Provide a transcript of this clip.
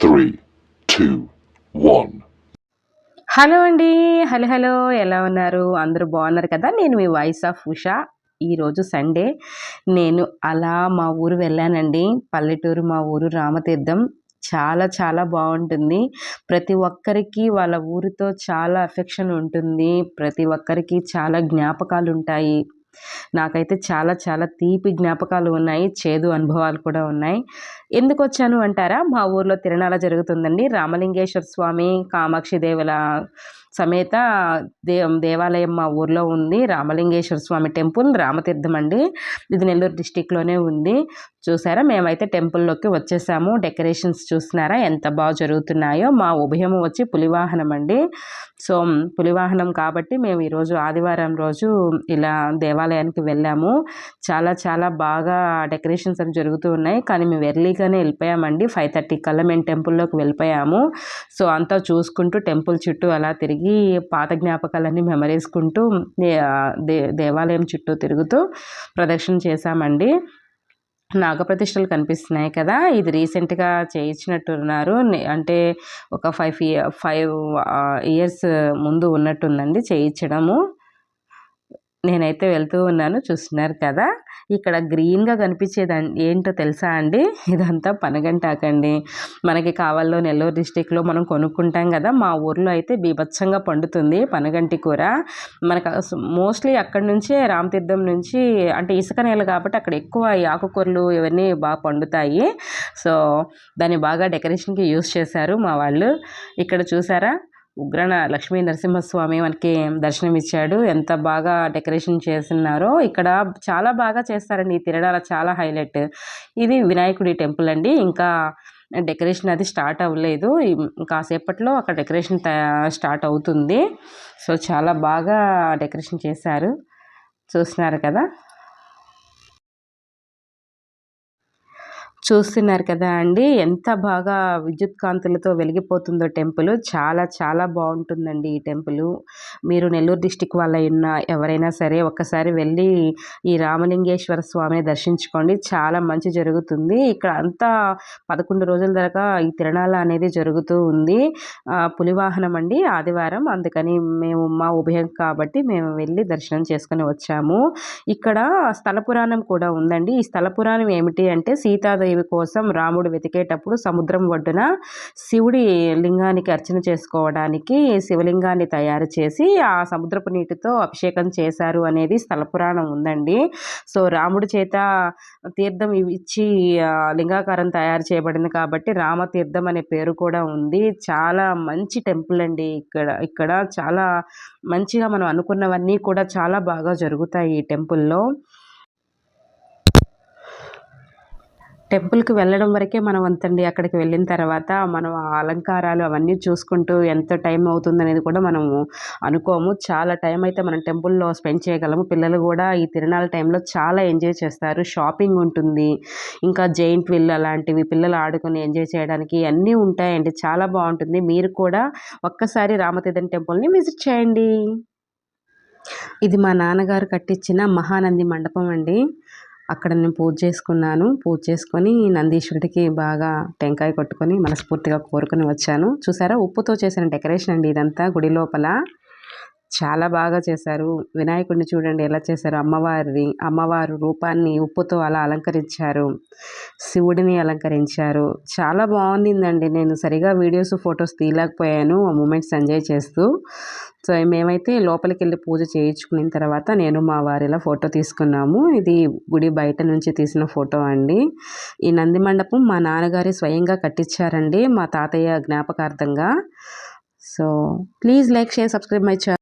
Three two one hello అండి hello hello ఎలా ఉన్నారు? అందరూ బాగున్నారు కదా? నేను మీ వాయిస్ ఆఫ్ ఉషా. ఈరోజు సండే నేను అలా మా ఊరు వెళ్ళానండి. పల్లెటూరు మా ఊరు రామతీర్థం. చాలా చాలా బాగుంటుంది. ప్రతి ఒక్కరికి వాళ్ళ ఊరితో చాలా అఫెక్షన్ ఉంటుంది. ప్రతి ఒక్కరికి చాలా జ్ఞాపకాలు ఉంటాయి నాకైతే చాలా చాలా తీపి జ్ఞాపకాలు ఉన్నాయి. చేదు అనుభవాలు కూడా ఉన్నాయి. ఎందుకు వచ్చాను అంటారా? మా ఊర్లో తిరణాల జరుగుతుందండి. రామలింగేశ్వర స్వామి కామాక్షి దేవుల సమేత దే దేవాలయం మా ఊర్లో ఉంది. రామలింగేశ్వర స్వామి టెంపుల్ రామతీర్థం అండి. ఇది నెల్లూరు డిస్టిక్లోనే ఉంది. చూసారా? మేమైతే టెంపుల్లోకి వచ్చేసాము. డెకరేషన్స్ చూసినారా? ఎంత బాగా జరుగుతున్నాయో. మా ఉభయము వచ్చి పులివాహనం అండి. సో పులివాహనం కాబట్టి మేము ఈరోజు ఆదివారం రోజు ఇలా దేవాలయానికి వెళ్ళాము. చాలా చాలా బాగా డెకరేషన్స్ అని జరుగుతూ ఉన్నాయి. కానీ మేము ఎర్లీగానే వెళ్ళిపోయామండి. ఫైవ్ థర్టీ కల్లా మేము టెంపుల్లోకి వెళ్ళిపోయాము. సో అంతా చూసుకుంటూ టెంపుల్ చుట్టూ అలా తిరిగి పాత జ్ఞాపకాలన్నీ మెమరీస్కుంటూ దే దేవాలయం చుట్టూ తిరుగుతూ ప్రదక్షిణ చేశామండి. నాగప్రతిష్టలు కనిపిస్తున్నాయి కదా ఇది రీసెంట్గా చేయించినట్టున్నారు. అంటే ఒక ఫైవ్ ఇయర్ ఫైవ్ ఇయర్స్ ముందు ఉన్నట్టుందండి చేయించడము. నేనైతే వెళ్తూ ఉన్నాను చూస్తున్నారు కదా. ఇక్కడ గ్రీన్గా కనిపించేది ఏంటో తెలుసా అండి? ఇదంతా పనగంటాకండి. మనకి కావాలో నెల్లూరు డిస్టిక్లో మనం కొనుక్కుంటాం కదా మా ఊర్లో అయితే బీభత్సంగా పండుతుంది పనగంటి కూర. మనకు మోస్ట్లీ అక్కడి నుంచే రామతీర్థం నుంచి అంటే ఇసుక నేల కాబట్టి అక్కడ ఎక్కువ ఈ ఆకుకూరలు ఇవన్నీ బాగా పండుతాయి. సో దాన్ని బాగా డెకరేషన్కి యూస్ చేశారు మా వాళ్ళు. ఇక్కడ చూసారా? ఉగ్రణ లక్ష్మీ నరసింహస్వామి మనకి దర్శనం ఇచ్చాడు ఎంత బాగా డెకరేషన్ చేస్తున్నారో ఇక్కడ చాలా బాగా చేస్తారండి. ఈ తిరడాల చాలా హైలైట్. ఇది వినాయకుడి టెంపుల్ అండి. ఇంకా డెకరేషన్ అది స్టార్ట్ అవ్వలేదు. కాసేపట్లో అక్కడ డెకరేషన్ స్టార్ట్ అవుతుంది. సో చాలా బాగా డెకరేషన్ చేశారు. చూస్తున్నారు కదా? చూస్తున్నారు కదా అండి. ఎంత బాగా విద్యుత్ కాంతులతో వెలిగిపోతుందో టెంపుల్. చాలా చాలా బాగుంటుందండి ఈ టెంపుల్. మీరు నెల్లూరు డిస్టిక్ వాళ్ళ ఉన్న ఎవరైనా సరే ఒక్కసారి వెళ్ళి ఈ రామలింగేశ్వర స్వామిని దర్శించుకోండి. చాలా మంచి జరుగుతుంది. ఇక్కడ అంతా పదకొండు రోజుల దాకా ఈ తిరణాల అనేది జరుగుతూ ఉంది. పులివాహనం అండి ఆదివారం. అందుకని మేము మా ఉభయం కాబట్టి మేము వెళ్ళి దర్శనం చేసుకుని వచ్చాము. ఇక్కడ స్థల పురాణం కూడా ఉందండి. ఈ స్థల పురాణం ఏమిటి అంటే సీతాదేవి దేవి కోసం రాముడు వెతికేటప్పుడు సముద్రం ఒడ్డున శివుడి లింగానికి అర్చన చేసుకోవడానికి శివలింగాన్ని తయారు చేసి ఆ సముద్రపు నీటితో అభిషేకం చేశారు అనేది స్థల పురాణం ఉందండి. సో రాముడి చేత తీర్థం ఇచ్చి లింగాకారం తయారు చేయబడింది కాబట్టి రామతీర్థం అనే పేరు కూడా ఉంది. చాలా మంచి టెంపుల్ అండి ఇక్కడ. ఇక్కడ చాలా మంచిగా మనం అనుకున్నవన్నీ కూడా చాలా బాగా జరుగుతాయి ఈ టెంపుల్లో. టెంపుల్కి వెళ్ళడం వరకే మనం అంతండి అక్కడికి వెళ్ళిన తర్వాత మనం ఆ అలంకారాలు అవన్నీ చూసుకుంటూ ఎంత టైం అవుతుంది అనేది కూడా మనము అనుకోము. చాలా టైం అయితే మనం టెంపుల్లో స్పెండ్ చేయగలము. పిల్లలు కూడా ఈ తిరణాల టైంలో చాలా ఎంజాయ్ చేస్తారు. షాపింగ్ ఉంటుంది. ఇంకా జైంట్ విల్ అలాంటివి పిల్లలు ఆడుకొని ఎంజాయ్ చేయడానికి అన్నీ ఉంటాయండి. చాలా బాగుంటుంది. మీరు కూడా ఒక్కసారి రామతీర్థం టెంపుల్ని విజిట్ చేయండి. ఇది మా నాన్నగారు కట్టించిన మహానంది మండపం అండి. అక్కడ నేను పూజ చేసుకున్నాను. పూజ చేసుకొని నందీశ్వరుడికి బాగా టెంకాయ కొట్టుకొని మనస్ఫూర్తిగా కోరుకొని వచ్చాను. చూసారా? ఉప్పుతో చేసిన డెకరేషన్ అండి ఇదంతా గుడి లోపల. చాలా బాగా చేశారు. వినాయకుడిని చూడండి ఎలా చేశారు. అమ్మవారిని అమ్మవారు రూపాన్ని ఉప్పుతో అలా అలంకరించారు. శివుడిని అలంకరించారు. చాలా బాగుండిందండి. నేను సరిగా వీడియోస్ ఫొటోస్ తీయలేకపోయాను ఆ మూమెంట్స్ ఎంజాయ్ చేస్తూ. సో మేమైతే లోపలికి వెళ్ళి పూజ చేయించుకున్న తర్వాత నేను మా వారిలా ఫోటో తీసుకున్నాము. ఇది గుడి బయట నుంచి తీసిన ఫోటో అండి. ఈ నంది మండపం మా నాన్నగారి స్వయంగా కట్టించారండి మా తాతయ్య జ్ఞాపకార్థంగా. So please like share subscribe my channel